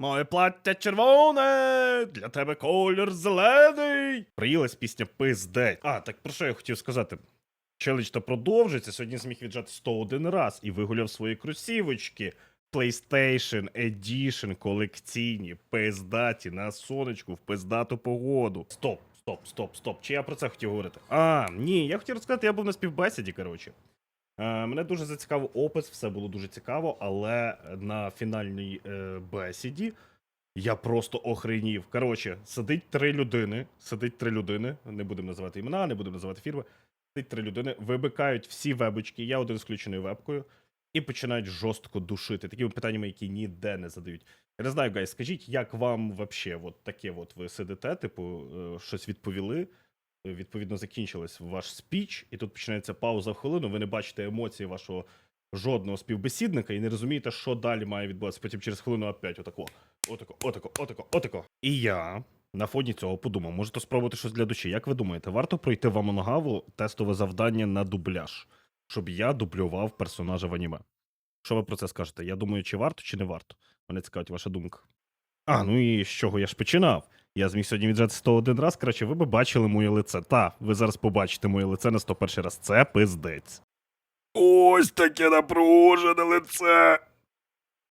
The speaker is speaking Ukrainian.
Моє плаття червоне, для тебе колір зелений. Приїлась пісня пиздець. А, так про що я хотів сказати? Челендж то продовжиться. Сьогодні зміг віджати 101 раз і вигуляв свої кросівочки. PlayStation Edition колекційні, пиздаті на сонечку в пиздату погоду. Стоп, стоп, стоп, стоп. Чи я про це хотів говорити? А, ні, я хотів розказати, я був на співбесіді, коротше. Е, мене дуже зацікавив опис, все було дуже цікаво, але на фінальній е, бесіді я просто охренів. Коротше, сидить три людини, сидить три людини, не будемо називати імена, не будемо називати фірми. Сидить три людини, вибикають всі вебочки, я один з включеною вебкою, і починають жорстко душити такими питаннями, які ніде не задають. Я не знаю, гайс, скажіть, як вам вообще от таке от ви сидите, типу, е, щось відповіли, відповідно закінчилось ваш спіч, і тут починається пауза в хвилину. Ви не бачите емоції вашого жодного співбесідника і не розумієте, що далі має відбуватися. Потім через хвилину опять отако, отако, отако, отако, отако. І я на фоні цього подумав, може то спробувати щось для душі. Як ви думаєте, варто пройти в Амонгаву тестове завдання на дубляж, щоб я дублював персонажа в аніме? Що ви про це скажете? Я думаю, чи варто, чи не варто? Мене цікавить ваша думка. А, ну і з чого я ж починав? Я зміг сьогодні віджати 101 раз. Коротше, ви би бачили моє лице. Та, ви зараз побачите моє лице на 101 раз. Це пиздець. Ось таке напружене лице.